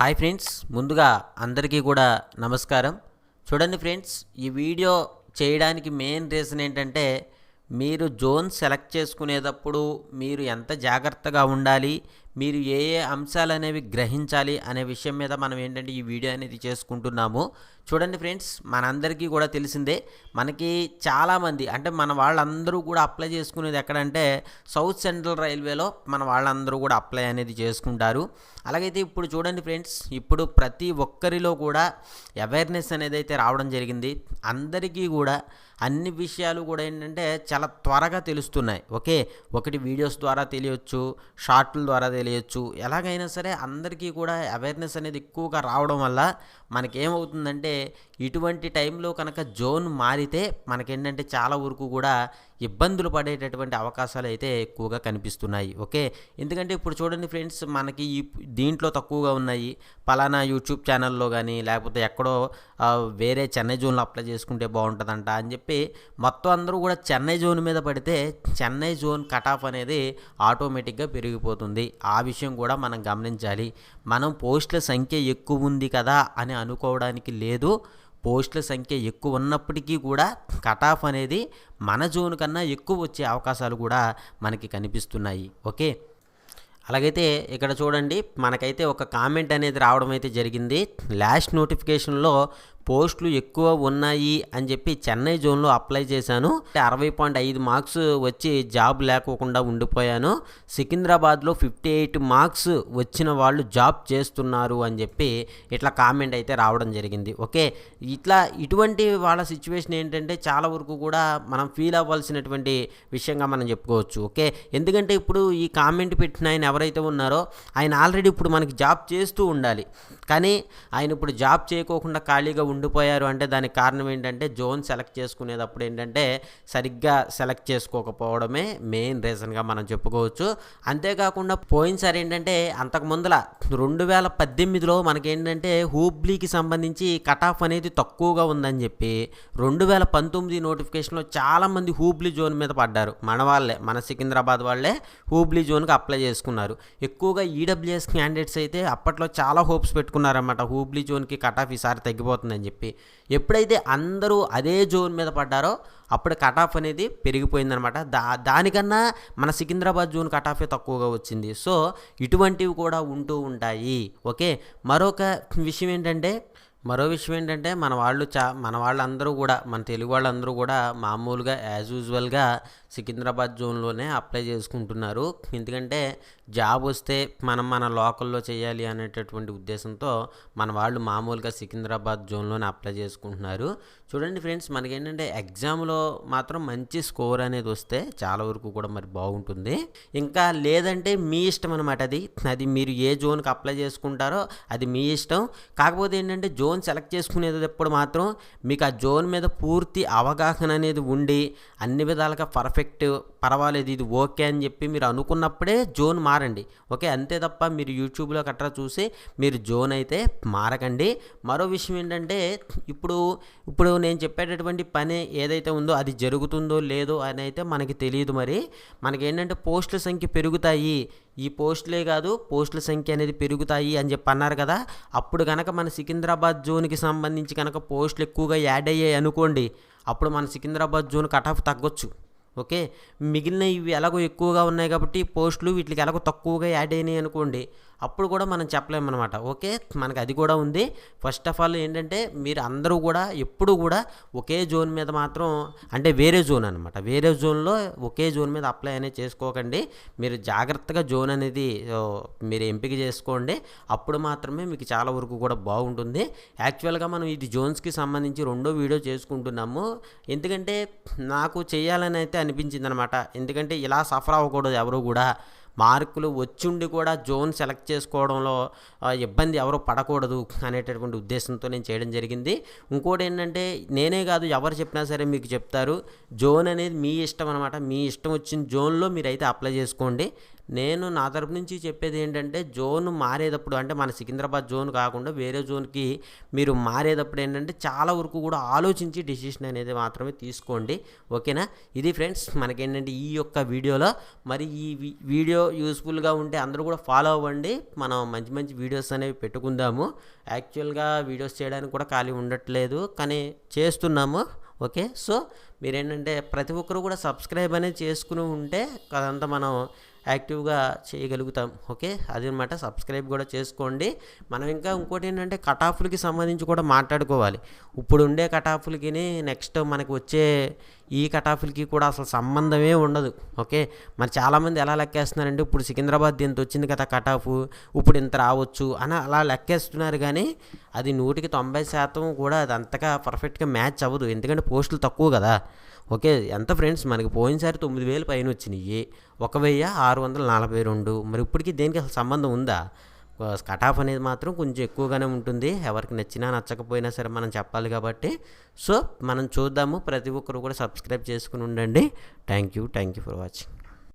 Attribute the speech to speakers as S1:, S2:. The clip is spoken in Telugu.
S1: హాయ్ ఫ్రెండ్స్ ముందుగా అందరికీ కూడా నమస్కారం. చూడండి ఫ్రెండ్స్ ఈ వీడియో చేయడానికి మెయిన్ రీజన్ ఏంటంటే మీరు జోన్ సెలెక్ట్ చేసుకునేటప్పుడు మీరు ఎంత జాగ్రత్తగా ఉండాలి మీరు ఏ ఏ అంశాలు అనేవి గ్రహించాలి అనే విషయం మీద మనం ఏంటంటే ఈ వీడియో అనేది చేసుకుంటున్నాము. చూడండి ఫ్రెండ్స్ మనందరికీ కూడా తెలిసిందే మనకి చాలామంది అంటే మన వాళ్ళందరూ కూడా అప్లై చేసుకునేది ఎక్కడంటే సౌత్ సెంట్రల్ రైల్వేలో మన వాళ్ళందరూ కూడా అప్లై అనేది చేసుకుంటారు. అలాగైతే ఇప్పుడు చూడండి ఫ్రెండ్స్ ఇప్పుడు ప్రతి ఒక్కరిలో కూడా అవేర్నెస్ అనేది అయితే రావడం జరిగింది. అందరికీ కూడా అన్ని విషయాలు కూడా ఏంటంటే చాలా త్వరగా తెలుస్తున్నాయి. ఓకే ఒకటి వీడియోస్ ద్వారా తెలియచ్చు షార్ట్ల ద్వారా తెలియచ్చు. ఎలాగైనా సరే అందరికీ కూడా అవేర్నెస్ అనేది ఎక్కువగా రావడం వల్ల మనకేమవుతుందంటే ఇటువంటి టైంలో కనుక జోన్ మారితే మనకేంటంటే చాలా వరకు కూడా ఇబ్బందులు పడేటటువంటి అవకాశాలు అయితే ఎక్కువగా కనిపిస్తున్నాయి. ఓకే? ఎందుకంటే ఇప్పుడు చూడండి ఫ్రెండ్స్ మనకి ఈ దీంట్లో తక్కువగా ఉన్నాయి. పలానా యూట్యూబ్ ఛానల్లో కానీ లేకపోతే ఎక్కడో వేరే చెన్నై జోన్లో అప్లై చేసుకుంటే బాగుంటుందంట అని చెప్పి మొత్తం అందరూ కూడా చెన్నై జోన్ మీద పడితే చెన్నై జోన్ కట్ ఆఫ్ అనేది ఆటోమేటిక్గా పెరిగిపోతుంది. ఆ విషయం కూడా మనం గమనించాలి. మనం పోస్టుల సంఖ్య ఎక్కువ ఉంది కదా అని అనుకోవడానికి లేదు. పోస్టుల సంఖ్య ఎక్కువ ఉన్నప్పటికీ కూడా కట్ ఆఫ్ అనేది మన జోన్ కన్నా ఎక్కువ వచ్చే అవకాశాలు కూడా మనకి కనిపిస్తున్నాయి. ఓకే? అలాగైతే ఇక్కడ చూడండి మనకైతే ఒక కామెంట్ అనేది రావడం అయితే జరిగింది. లాస్ట్ నోటిఫికేషన్లో పోస్టులు ఎక్కువ ఉన్నాయి అని చెప్పి చెన్నై జోన్లో అప్లై చేశాను. అరవై పాయింట్ ఐదు మార్క్స్ వచ్చి జాబ్ లేకోకుండా ఉండిపోయాను. సికింద్రాబాద్లో ఫిఫ్టీ ఎయిట్ మార్క్స్ వచ్చిన వాళ్ళు జాబ్ చేస్తున్నారు అని చెప్పి ఇట్లా కామెంట్ అయితే రావడం జరిగింది. ఓకే? ఇట్లా ఇటువంటి వాళ్ళ సిచ్యువేషన్ ఏంటంటే చాలా వరకు కూడా మనం ఫీల్ అవ్వాల్సినటువంటి విషయంగా మనం చెప్పుకోవచ్చు. ఓకే? ఎందుకంటే ఇప్పుడు ఈ కామెంట్ పెట్టిన ఆయన ఎవరైతే ఉన్నారో ఆయన ఆల్రెడీ ఇప్పుడు మనకి జాబ్ చేస్తూ ఉండాలి. కానీ ఆయన ఇప్పుడు జాబ్ చేయకోకుండా ఖాళీగా ఉండిపోయారు అంటే దానికి కారణం ఏంటంటే జోన్ సెలెక్ట్ చేసుకునేటప్పుడు ఏంటంటే సరిగ్గా సెలెక్ట్ చేసుకోకపోవడమే మెయిన్ రీజన్గా మనం చెప్పుకోవచ్చు. అంతేకాకుండా పోయినసారి ఏంటంటే అంతకు ముందల రెండు వేల పద్దెనిమిదిలో మనకేంటంటే హూబ్లీకి సంబంధించి కట్ ఆఫ్ అనేది తక్కువగా ఉందని చెప్పి రెండు వేల పంతొమ్మిది నోటిఫికేషన్లో చాలామంది హూబ్లీ జోన్ మీద పడ్డారు. మన వాళ్ళే మన సికింద్రాబాద్ వాళ్ళే హూబ్లీ జోన్కి అప్లై చేసుకున్నారు. ఎక్కువగా ఈడబ్ల్యూఎస్ క్యాండిడేట్స్ అయితే అప్పట్లో చాలా హోప్స్ పెట్టుకున్నారన్నమాట. హూబ్లీ జోన్కి కట్ ఆఫ్ ఈసారి తగ్గిపోతుందని చెప్పి ఎప్పుడైతే అందరూ అదే జోన్ మీద పడ్డారో అప్పుడు కట్ ఆఫ్ అనేది పెరిగిపోయిందనమాట దా దానికన్నా మన సికింద్రాబాద్ జోన్ కట్ ఆఫే తక్కువగా వచ్చింది. సో ఇటువంటివి కూడా ఉంటూ ఉంటాయి. ఓకే? మరొక విషయం ఏంటంటే మరో విషయం ఏంటంటే మన వాళ్ళు చా మన వాళ్ళందరూ కూడా మన తెలుగు వాళ్ళందరూ కూడా మామూలుగా యాజ్ యూజువల్గా సికింద్రాబాద్ జోన్లోనే అప్లై చేసుకుంటున్నారు. ఎందుకంటే జాబ్ వస్తే మనం మన లోకల్లో చేయాలి అనేటటువంటి ఉద్దేశంతో మన వాళ్ళు మామూలుగా సికింద్రాబాద్ జోన్లోనే అప్లై చేసుకుంటున్నారు. చూడండి ఫ్రెండ్స్ మనకేంటంటే ఎగ్జామ్లో మాత్రం మంచి స్కోర్ అనేది వస్తే చాలా వరకు కూడా మరి బాగుంటుంది. ఇంకా లేదంటే మీ ఇష్టం అనమాట అది. అది మీరు ఏ జోన్కి అప్లై చేసుకుంటారో అది మీ ఇష్టం. కాకపోతే ఏంటంటే జోన్ సెలెక్ట్ చేసుకునేటప్పుడు మాత్రం మీకు ఆ జోన్ మీద పూర్తి అవగాహన అనేది ఉండి అన్ని విధాలుగా పర్ఫెక్ట్ పర్వాలేదు ఇది ఓకే అని చెప్పి మీరు అనుకున్నప్పుడే జోన్ మారండి. ఓకే అంతే తప్ప మీరు యూట్యూబ్లో కట్టరా చూసి మీరు జోన్ అయితే మారకండి. మరో విషయం ఏంటంటే ఇప్పుడు ఇప్పుడు నేను చెప్పేటటువంటి పని ఏదైతే ఉందో అది జరుగుతుందో లేదో అని అయితే మనకి తెలియదు మరి. మనకి ఏంటంటే పోస్టుల సంఖ్య పెరుగుతాయి. ఈ పోస్టులే కాదు పోస్టుల సంఖ్య అనేది పెరుగుతాయి అని చెప్పి అన్నారు కదా. అప్పుడు కనుక మన సికింద్రాబాద్ జోన్కి సంబంధించి కనుక పోస్టులు ఎక్కువగా యాడ్ అయ్యాయి అనుకోండి అప్పుడు మన సికింద్రాబాద్ జోన్ కట్ ఆఫ్ తగ్గొచ్చు. ఓకే? మిగిలిన ఇవి ఎలాగో ఎక్కువగా ఉన్నాయి కాబట్టి పోస్టులు వీటికి ఎలాగో తక్కువగా యాడ్ అయినాయి అనుకోండి అప్పుడు కూడా మనం చెప్పలేమన్నమాట. ఓకే? మనకి అది కూడా ఉంది. ఫస్ట్ ఆఫ్ ఆల్ ఏంటంటే మీరు అందరూ కూడా ఎప్పుడు కూడా ఒకే జోన్ మీద మాత్రం అంటే వేరే జోన్ అనమాట వేరే జోన్లో ఒకే జోన్ మీద అప్లై అనేది చేసుకోకండి. మీరు జాగ్రత్తగా జోన్ అనేది మీరు ఎంపిక చేసుకోండి. అప్పుడు మాత్రమే మీకు చాలా వరకు కూడా బాగుంటుంది. యాక్చువల్గా మనం ఇది జోన్స్కి సంబంధించి రెండో వీడియో చేసుకుంటున్నాము. ఎందుకంటే నాకు చేయాలని అయితే అనిపించింది అనమాట ఎందుకంటే ఇలా సఫర్ అవ్వకూడదు ఎవరు కూడా. మార్కులు వచ్చుండి కూడా జోన్ సెలెక్ట్ చేసుకోవడంలో ఇబ్బంది ఎవరు పడకూడదు అనేటటువంటి ఉద్దేశంతో నేను చేయడం జరిగింది. ఇంకోటి ఏంటంటే నేనే కాదు ఎవరు చెప్పినా సరే మీకు చెప్తారు. జోన్ అనేది మీ ఇష్టం అనమాట. మీ ఇష్టం వచ్చిన జోన్లో మీరైతే అప్లై చేసుకోండి. నేను నా తరపు నుంచి చెప్పేది ఏంటంటే జోన్ మారేటప్పుడు అంటే మన సికింద్రాబాద్ జోన్ కాకుండా వేరే జోన్కి మీరు మారేటప్పుడు ఏంటంటే చాలా వరకు కూడా ఆలోచించి డెసిషన్ అనేది మాత్రమే తీసుకోండి. ఓకేనా? ఇది ఫ్రెండ్స్ మనకేంటంటే ఈ యొక్క వీడియోలో మరి ఈ వీడియో యూస్ఫుల్గా ఉంటే అందరూ కూడా ఫాలో అవ్వండి. మనం మంచి మంచి వీడియోస్ అనేవి పెట్టుకుందాము. యాక్చువల్గా వీడియోస్ చేయడానికి కూడా ఖాళీ ఉండట్లేదు కానీ చేస్తున్నాము. ఓకే? సో మీరేంటంటే ప్రతి ఒక్కరు కూడా సబ్స్క్రైబ్ అనేది చేసుకుని ఉంటే అదంతా మనం యాక్టివ్గా చేయగలుగుతాం. ఓకే? అదనమాట సబ్స్క్రైబ్ కూడా చేసుకోండి. మనం ఇంకా ఇంకోటి ఏంటంటే కటాఫ్లకి సంబంధించి కూడా మాట్లాడుకోవాలి. ఇప్పుడు ఉండే కటాఫ్లకి నెక్స్ట్ మనకి వచ్చే ఈ కటాఫ్లకి కూడా అసలు సంబంధమే ఉండదు. ఓకే? మరి చాలామంది ఎలా లెక్కేస్తున్నారంటే ఇప్పుడు సికింద్రాబాద్ ఇంత వచ్చింది కదా కటాఫ్ ఇప్పుడు ఇంత రావచ్చు అని అలా లెక్కేస్తున్నారు కానీ అది నూటికి తొంభై శాతం కూడా అది అంతగా పర్ఫెక్ట్గా మ్యాచ్ అవ్వదు. ఎందుకంటే పోస్టులు తక్కువ కదా. ఓకే ఎంత ఫ్రెండ్స్? మనకి పోయినసారి తొమ్మిది వేలు పైన వచ్చినాయి ఒక వెయ్యి ఆరు వందల నలభై రెండు. మరి ఇప్పటికీ దేనికి అసలు సంబంధం ఉందా? కట్ ఆఫ్ అనేది మాత్రం కొంచెం ఎక్కువగానే ఉంటుంది. ఎవరికి నచ్చినా నచ్చకపోయినా సరే మనం చెప్పాలి కాబట్టి. సో మనం చూద్దాము. ప్రతి ఒక్కరు కూడా సబ్స్క్రైబ్ చేసుకుని ఉండండి. Thank you. Thank you for watching.